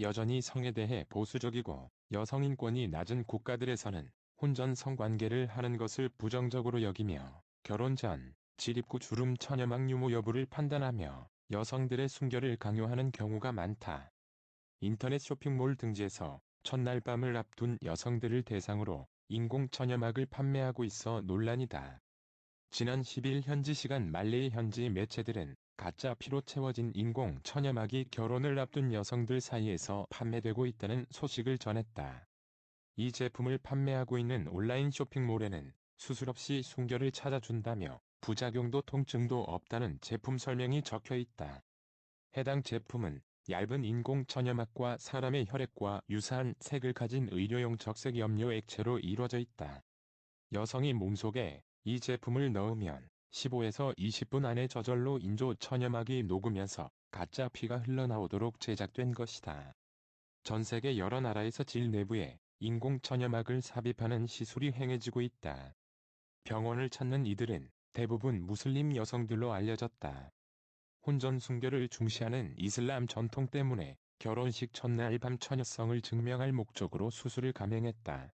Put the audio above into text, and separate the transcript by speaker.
Speaker 1: 여전히 성에 대해 보수적이고 여성 인권이 낮은 국가들에서는 혼전 성관계를 하는 것을 부정적으로 여기며 결혼 전 질입구 주름 천여막 유무 여부를 판단하며 여성들의 순결을 강요하는 경우가 많다. 인터넷 쇼핑몰 등지에서 첫날 밤을 앞둔 여성들을 대상으로 인공 천여막을 판매하고 있어 논란이다. 지난 10일 현지 시간 말레이 현지 매체들은 가짜 피로 채워진 인공 천여막이 결혼을 앞둔 여성들 사이에서 판매되고 있다는 소식을 전했다. 이 제품을 판매하고 있는 온라인 쇼핑몰에는 수술 없이 순결을 찾아준다며 부작용도 통증도 없다는 제품 설명이 적혀 있다. 해당 제품은 얇은 인공 천여막과 사람의 혈액과 유사한 색을 가진 의료용 적색 염료 액체로 이루어져 있다. 여성이 몸속에 이 제품을 넣으면 15에서 20분 안에 저절로 인조 천여막이 녹으면서 가짜 피가 흘러나오도록 제작된 것이다. 전 세계 여러 나라에서 질 내부에 인공 천여막을 삽입하는 시술이 행해지고 있다. 병원을 찾는 이들은 대부분 무슬림 여성들로 알려졌다. 혼전 순결을 중시하는 이슬람 전통 때문에 결혼식 첫날 밤 처녀성을 증명할 목적으로 수술을 감행했다.